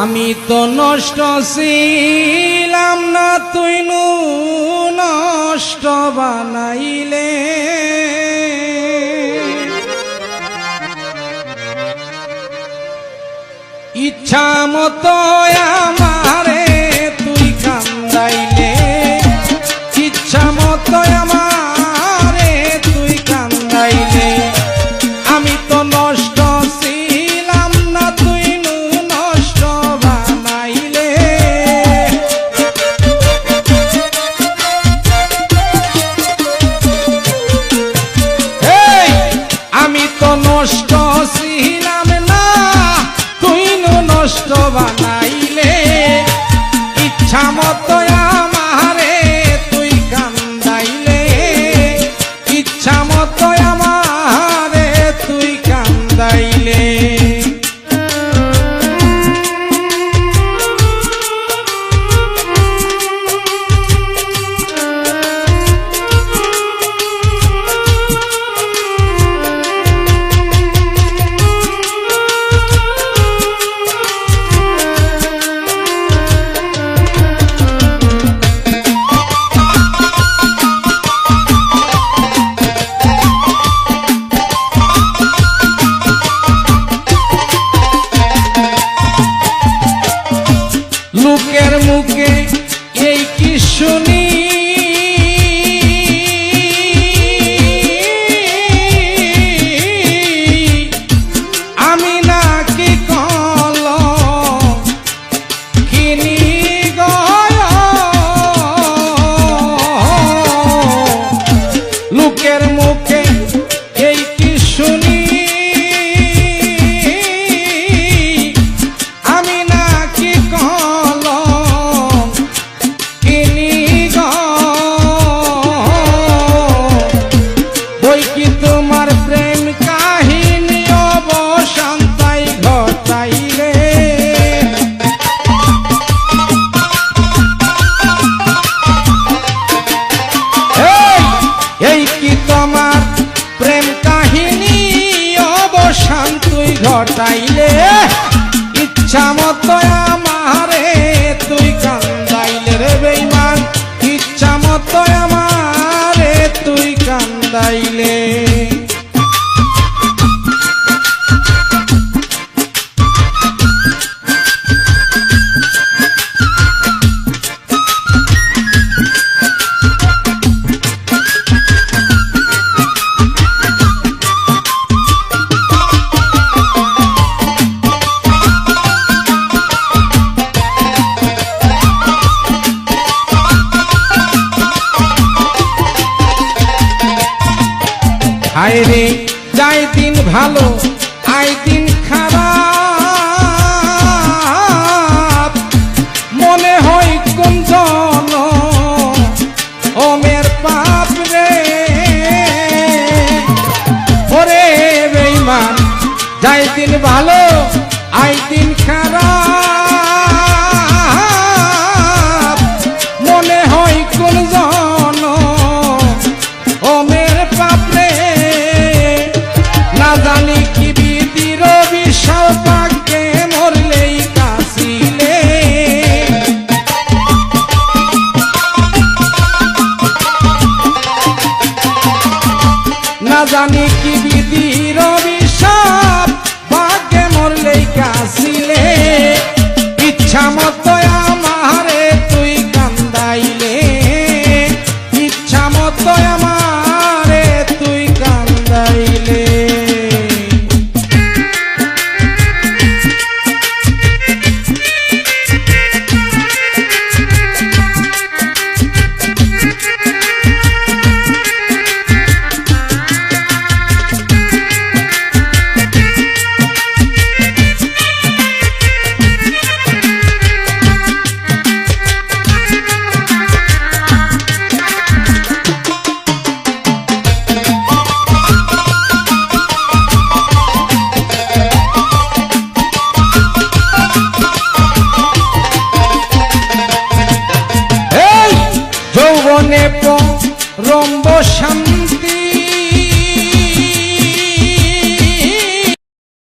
আমি তো নষ্ট ছিলাম না তুই নু নষ্ট বানাইলে। ইচ্ছা মতো আমারে লোকের মুখে এই কি শুনি? তুই ঘটাইলে ইচ্ছা মতো আমারে তুই কান্দাইলে রে বেইমান। ইচ্ছা মতো আমারে তুই কান্দাইলে। হায় রে, যাই দিন ভালো, আয় দিন খারাপ। মনে হয় কোন জন ওমের পাপ রে। ওরে বেইমান যাই দিন ভালো মনে রম্ব সামনে